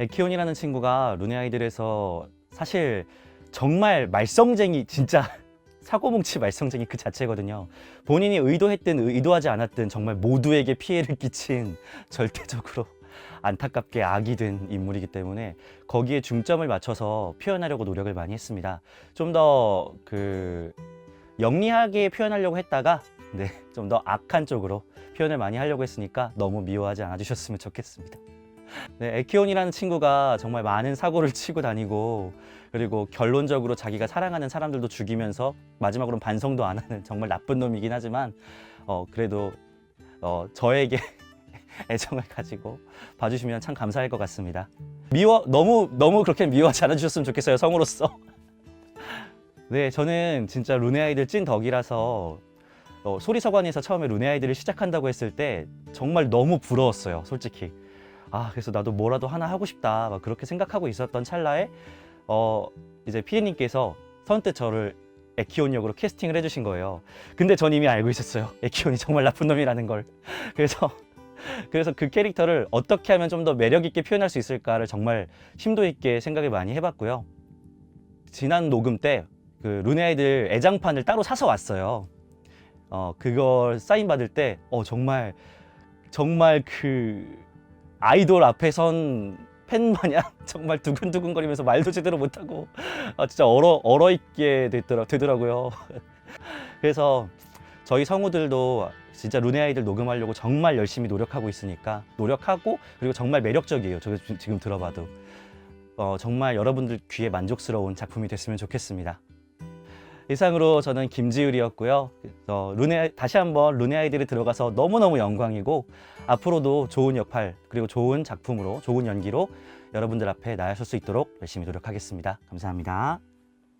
에키온이라는 친구가 루네 아이들에서 사실 정말 말썽쟁이 진짜 사고뭉치 말썽쟁이 그 자체거든요. 본인이 의도했든 의도하지 않았든 정말 모두에게 피해를 끼친 절대적으로 안타깝게 악이 된 인물이기 때문에 거기에 중점을 맞춰서 표현하려고 노력을 많이 했습니다. 좀 더 그 영리하게 표현하려고 했다가 네, 좀 더 악한 쪽으로 표현을 많이 하려고 했으니까 너무 미워하지 않아 주셨으면 좋겠습니다. 네, 에키온이라는 친구가 정말 많은 사고를 치고 다니고 그리고 결론적으로 자기가 사랑하는 사람들도 죽이면서 마지막으로는 반성도 안 하는 정말 나쁜 놈이긴 하지만 어, 그래도 어, 저에게 애정을 가지고 봐주시면 참 감사할 것 같습니다. 미워 너무 너무 그렇게 미워하지 않아 주셨으면 좋겠어요 성우로서. 네, 저는 진짜 루네 아이들 찐 덕이라서 어, 소리서관에서 처음에 루네 아이들을 시작한다고 했을 때 정말 너무 부러웠어요, 솔직히. 아, 그래서 나도 뭐라도 하나 하고 싶다, 막 그렇게 생각하고 있었던 찰나에 어, 이제 피디님께서 선뜻 저를 에키온 역으로 캐스팅을 해주신 거예요. 근데 전 이미 알고 있었어요. 에키온이 정말 나쁜 놈이라는 걸. 그래서 그래서 그 캐릭터를 어떻게 하면 좀 더 매력 있게 표현할 수 있을까를 정말 심도 있게 생각을 많이 해봤고요. 지난 녹음 때 그 루네 아이들 애장판을 따로 사서 왔어요. 어 그걸 사인 받을 때 어 정말 정말 그 아이돌 앞에 선 팬 마냥 정말 두근두근거리면서 말도 제대로 못하고 아 진짜 얼어 얼어 있게 됐더라 되더라고요. 그래서 저희 성우들도 진짜 루네 아이들 녹음하려고 정말 열심히 노력하고 있으니까 노력하고 그리고 정말 매력적이에요. 저 지- 지금 들어봐도 어, 정말 여러분들 귀에 만족스러운 작품이 됐으면 좋겠습니다. 이상으로 저는 김지율이었고요. 어, 루네 다시 한번 루네 아이들이 들어가서 너무너무 영광이고 앞으로도 좋은 역할 그리고 좋은 작품으로 좋은 연기로 여러분들 앞에 나아설 수 있도록 열심히 노력하겠습니다. 감사합니다.